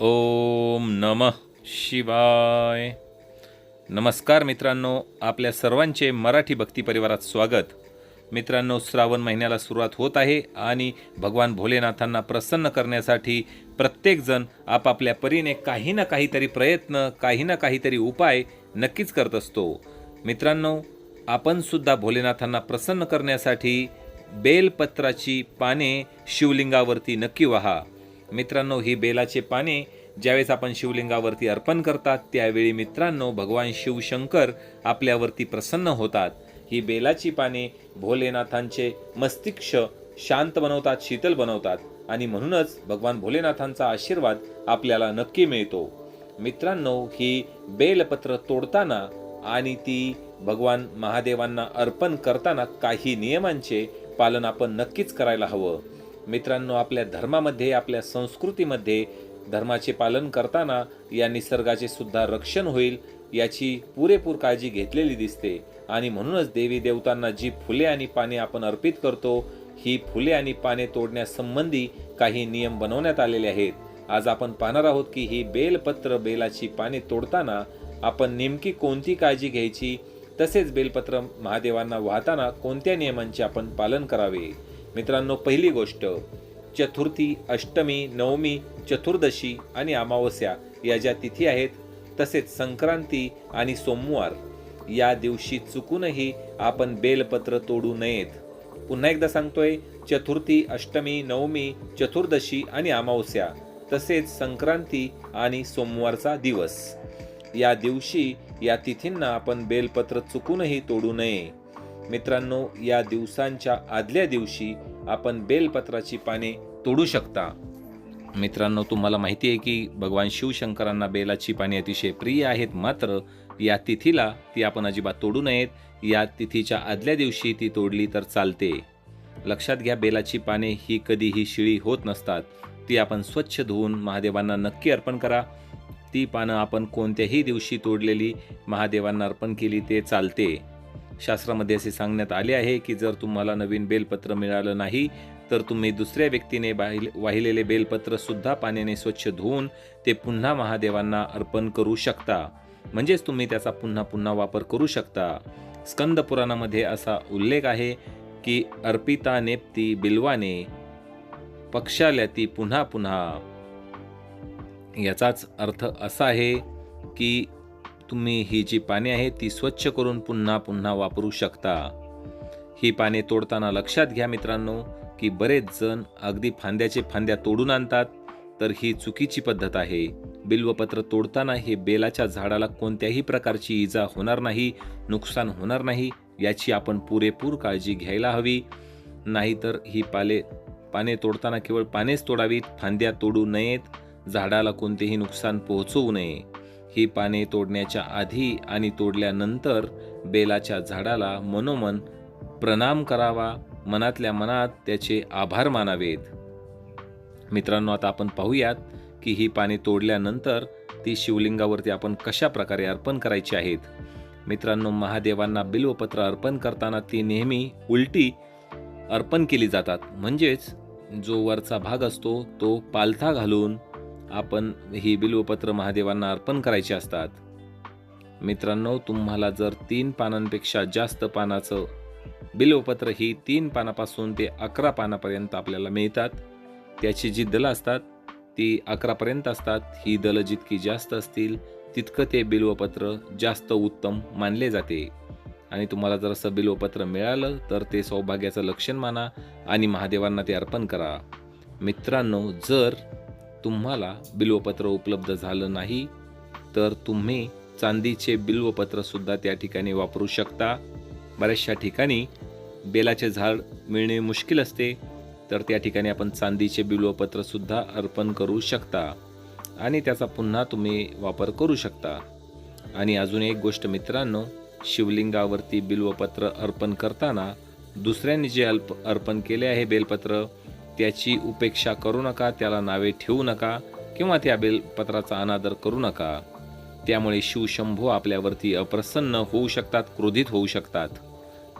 ओम नम शिवाय. नमस्कार मित्रांनो आपल्या सर्वांचे मराठी भक्ती परिवारात स्वागत. मित्रांनो श्रावण महिन्याला सुरुवात होत आहे आणि भगवान भोलेनाथांना प्रसन्न करण्यासाठी प्रत्येकजण आपापल्या परीने काही ना काहीतरी प्रयत्न काही ना काहीतरी उपाय नक्कीच करत असतो. मित्रांनो आपणसुद्धा भोलेनाथांना प्रसन्न करण्यासाठी बेलपत्राची पाने शिवलिंगावरती नक्की व्हा. मित्रांनो ही बेलाचे पाने ज्यावेळेस आपण शिवलिंगावरती अर्पण करतात त्यावेळी मित्रांनो भगवान शिवशंकर आपल्यावरती प्रसन्न होतात. ही बेलाची पाने भोलेनाथांचे मस्तिष्क शांत बनवतात शीतल बनवतात आणि म्हणूनच भगवान भोलेनाथांचा आशीर्वाद आपल्याला नक्की मिळतो. मित्रांनो ही बेलपत्र तोडताना आणि ती भगवान महादेवांना अर्पण करताना काही नियमांचे पालन आपण नक्कीच करायला हवं. मित्रांनो आपल्या धर्मामध्ये आपल्या संस्कृतीमध्ये धर्माचे पालन करताना या निसर्गाचे सुद्धा रक्षण होईल याची पुरेपूर काळजी घेतलेली दिसते. आणि म्हणूनच देवी देवतांना जी फुले आणि पाने आपण अर्पित करतो ही फुले आणि पाने तोडण्यासंबंधी काही नियम बनवण्यात आलेले आहेत. आज आपण पाहणार आहोत की ही बेलपत्र बेलाची पाने तोडताना आपण नेमकी कोणती काळजी घ्यायची? तसेच बेलपत्र महादेवांना वाहताना कोणत्या नियमांचे आपण पालन करावे? मित्रांनो पहिली गोष्ट चतुर्थी अष्टमी नवमी चतुर्दशी आणि अमावस्या या ज्या तिथी आहेत तसेच संक्रांती आणि सोमवार या दिवशी चुकूनही आपण बेलपत्र तोडू नयेत. पुन्हा एकदा सांगतोय चतुर्थी अष्टमी नवमी चतुर्दशी आणि अमावस्या तसेच संक्रांती आणि सोमवारचा दिवस. या दिवशी या तिथींना आपण बेलपत्र चुकूनही तोडू नये. मित्रांनो या दिवसांच्या आदल्या दिवशी आपण बेलपत्राची पाने तोडू शकता. मित्रांनो तुम्हाला माहिती आहे की भगवान शिवशंकरांना बेलाची पाने अतिशय प्रिय आहेत. मात्र या तिथीला ती आपण अजिबात तोडू नयेत. या तिथीच्या आदल्या दिवशी ती तोडली तर चालते. लक्षात घ्या बेलाची पाने ही कधीही शिळी होत नसतात. ती आपण स्वच्छ धुवून महादेवांना नक्की अर्पण करा. ती पानं आपण कोणत्याही दिवशी तोडलेली महादेवांना अर्पण केली ते चालते. शास्त्रामध्ये असे सांगण्यात आले आहे की जर तुम्हाला नवीन बेलपत्र मिळालं नाही तर तुम्ही दुसऱ्या व्यक्तीने बाहिल वाहिलेले बेलपत्र सुद्धा पाण्याने स्वच्छ धुवून ते पुन्हा महादेवांना अर्पण करू शकता. म्हणजेच तुम्ही त्याचा पुन्हा पुन्हा वापर करू शकता. स्कंद पुराणामध्ये असा उल्लेख आहे की अर्पिता नेप्ती बिल्वाने पक्षाल्याती पुन्हा पुन्हा. याचाच अर्थ असा आहे की तुम्ही ही जी पाने आहेत ती स्वच्छ करून पुन्हा पुन्हा वापरू शकता. ही पाने तोडताना लक्षात घ्या मित्रांनो की बरेच जण अगदी फांद्याचे फांद्या तोडून आणतात तर ही चुकीची पद्धत आहे. बिल्वपत्र तोडताना हे बेलाच्या झाडाला कोणत्याही प्रकारची इजा होणार नाही नुकसान होणार नाही याची आपण पुरेपूर काळजी घ्यायला हवी. नाहीतर ही पाले पाने तोडताना केवळ पानेच तोडावीत फांद्या तोडू नयेत झाडाला कोणतेही नुकसान पोहोचवू नये. ही पाने तोडण्याच्या आधी आणि तोडल्यानंतर बेलाच्या झाडाला मनोमन प्रणाम करावा मनातल्या मनात त्याचे आभार मानावेत. मित्रांनो आता आपण पाहूयात की ही पाने तोडल्यानंतर ती शिवलिंगावरती आपण कशा प्रकारे अर्पण करायची आहेत. मित्रांनो महादेवांना बिल्वपत्र अर्पण करताना ती नेहमी उलटी अर्पण केली जातात. म्हणजेच जो वरचा भाग असतो तो पालथा घालून आपण ही बिल्वपत्र महादेवांना अर्पण करायची असतात. मित्रांनो तुम्हाला जर तीन पानांपेक्षा जास्त पानाचं बिल्वपत्र ही तीन पानापासून ते अकरा पानापर्यंत आपल्याला मिळतात त्याची जी दलं असतात ती अकरापर्यंत असतात ही दलं जितकी जास्त असतील तितकं ते बिल्वपत्र जास्त उत्तम मानले जाते. आणि तुम्हाला जर असं बिल्वपत्र मिळालं तर ते सौभाग्याचं लक्षण माना आणि महादेवांना ते अर्पण करा. मित्रांनो जर तुम्हाला बिल्वपत्र उपलब्ध झालं नाही तर तुम्ही चांदीचे बिल्वपत्र सुद्धा त्या ठिकाणी वापरू शकता. बऱ्याचशा ठिकाणी बेलाचे झाड मिळणे मुश्किल असते तर त्या ठिकाणी आपण चांदीचे बिल्वपत्र सुद्धा अर्पण करू शकता आणि त्याचा पुन्हा तुम्ही वापर करू शकता. आणि अजून एक गोष्ट मित्रांनो शिवलिंगावरती बिल्वपत्र अर्पण करताना दुसऱ्यांनी जे अल्प अर्पण केले आहे बेलपत्र त्याची उपेक्षा करू नका त्याला नावे ठेवू नका किंवा त्या बेलपत्राचा अनादर करू नका. त्यामुळे शिवशंभू आपल्यावरती अप्रसन्न होऊ शकतात क्रोधित होऊ शकतात.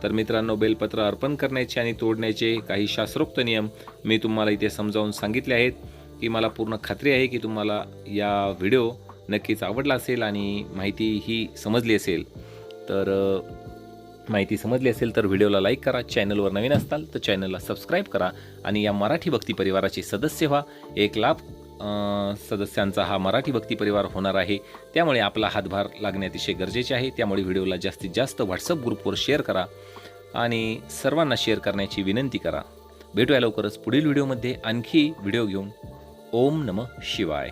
तर मित्रांनो बेलपत्र अर्पण करण्याचे आणि तोडण्याचे काही शास्त्रोक्त नियम मी तुम्हाला इथे समजावून सांगितले आहेत. की मला पूर्ण खात्री आहे की तुम्हाला या व्हिडिओ नक्कीच आवडला असेल आणि माहिती ही समजली असेल. तर माहिती समजली असेल तर व्हिडिओला लाईक करा चॅनलवर नवीन असताल तर चॅनलला सबस्क्राईब करा आणि या मराठी भक्ती परिवाराचे सदस्य व्हा. एक लाख सदस्यांचा हा मराठी भक्ती परिवार होणार आहे. त्यामुळे आपला हातभार लागणे अतिशय गरजेचे आहे. त्यामुळे व्हिडिओला जास्तीत जास्त व्हॉट्सअप ग्रुपवर शेअर करा आणि सर्वांना शेअर करण्याची विनंती करा. भेटूया लवकरच पुढील व्हिडिओमध्ये. आणखी व्हिडिओ घेऊन. ओम नम शिवाय.